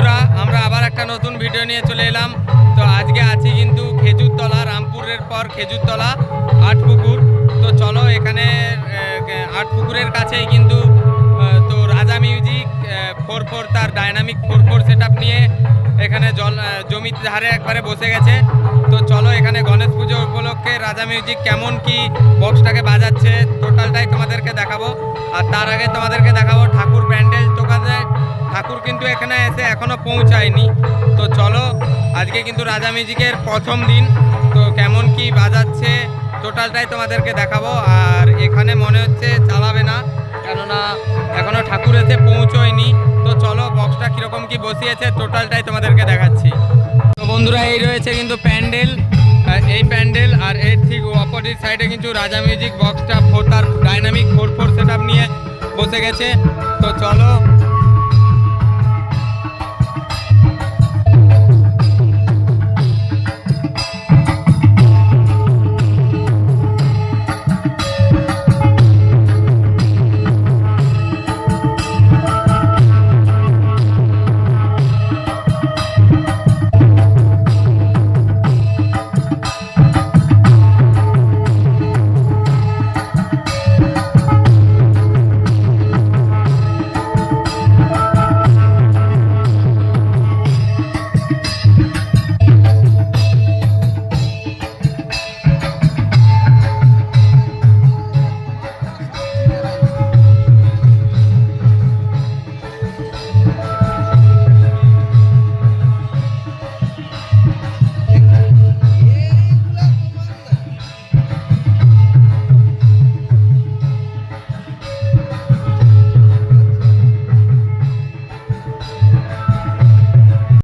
বন্ধুরা, আমরা আবার একটা নতুন ভিডিও নিয়ে চলে এলাম। তো আজকে আছি কিন্তু খেজুরতলা, রামপুরের পর খেজুরতলা, আটপুকুর। তো চলো এখানে আটপুকুরের কাছেই কিন্তু তো রাজা মিউজিক ফোর ফোর তার ডাইনামিক ফোর ফোর সেট নিয়ে এখানে জল জমির ধারে একবারে বসে গেছে। তো চলো এখানে গণেশ পুজো উপলক্ষে রাজা মিউজিক কেমন কি বক্সটাকে বাজাচ্ছে টোটালটাই তোমাদেরকে দেখাবো। আর তার আগে তোমাদেরকে দেখাবো ঠাকুর প্যান্ডেল ঠাকুর কিন্তু এখানে এসে এখনও পৌঁছায়নি। তো চলো, আজকে কিন্তু রাজা মিউজিকের প্রথম দিন। তো কেমন কি বাজাচ্ছে, টোটালটাই তোমাদেরকে দেখাবো। আর এখানে মনে হচ্ছে চালাবে না, কেননা এখনও ঠাকুর এসে পৌঁছয়নি। তো চলো বক্সটা কীরকম কি বসিয়েছে, টোটালটাই তোমাদেরকে দেখাচ্ছি। তো বন্ধুরা, এই রয়েছে কিন্তু প্যান্ডেল। এই প্যান্ডেল আর এর ঠিক অপোজিট সাইডে কিন্তু রাজা মিউজিক বক্সটা ফোর তার ডাইনামিক ফোর ফোর সেট নিয়ে বসে গেছে। তো চলো